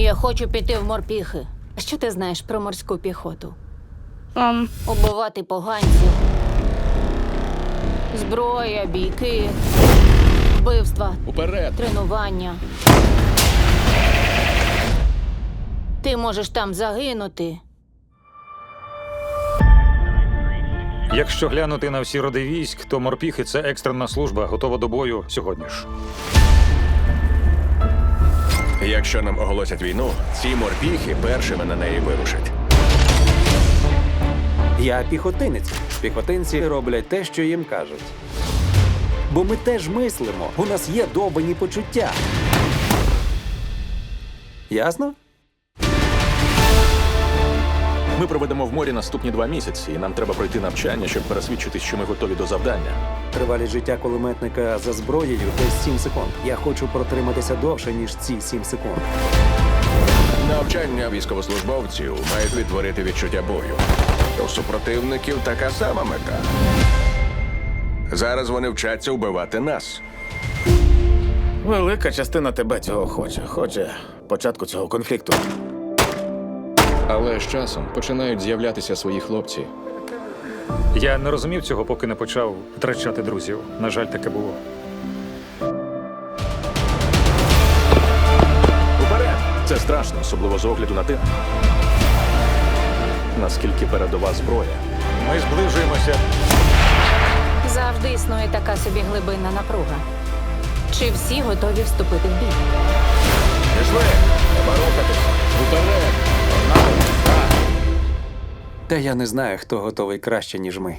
Я хочу піти в морпіхи. Що ти знаєш про морську піхоту? Ам, Убивати поганців. Зброя, бійки, вбивства, Уперед! тренування. Ти можеш там загинути. Якщо глянути на всі роди військ, то морпіхи це екстрена служба, готова до бою сьогодні ж. Якщо нам оголосять війну, ці морпіхи першими на неї вирушать. Я піхотинець. Піхотинці роблять те, що їм кажуть. Бо ми теж мислимо. У нас є довбані почуття. Ясно? Ми проведемо в морі наступні два місяці, і нам треба пройти навчання, щоб пересвідчитись, що ми готові до завдання. Тривалість життя кулеметника за зброєю десь 7 секунд. Я хочу протриматися довше, ніж ці 7 секунд. Навчання військовослужбовців мають відтворити відчуття бою. У супротивників така сама мета. Зараз вони вчаться вбивати нас. Велика частина тебе цього хоче. Хоче початку цього конфлікту. Але з часом починають з'являтися свої хлопці. Я не розумів цього, поки не почав втрачати друзів. На жаль, таке було. Уперед! Це страшно, особливо з огляду на те, наскільки передова зброя. Ми зближуємося. Завжди існує така собі глибинна напруга. Чи всі готові вступити в бій? Пішли! Треба рухатись! Уперед! Та я не знаю, хто готовий краще, ніж ми.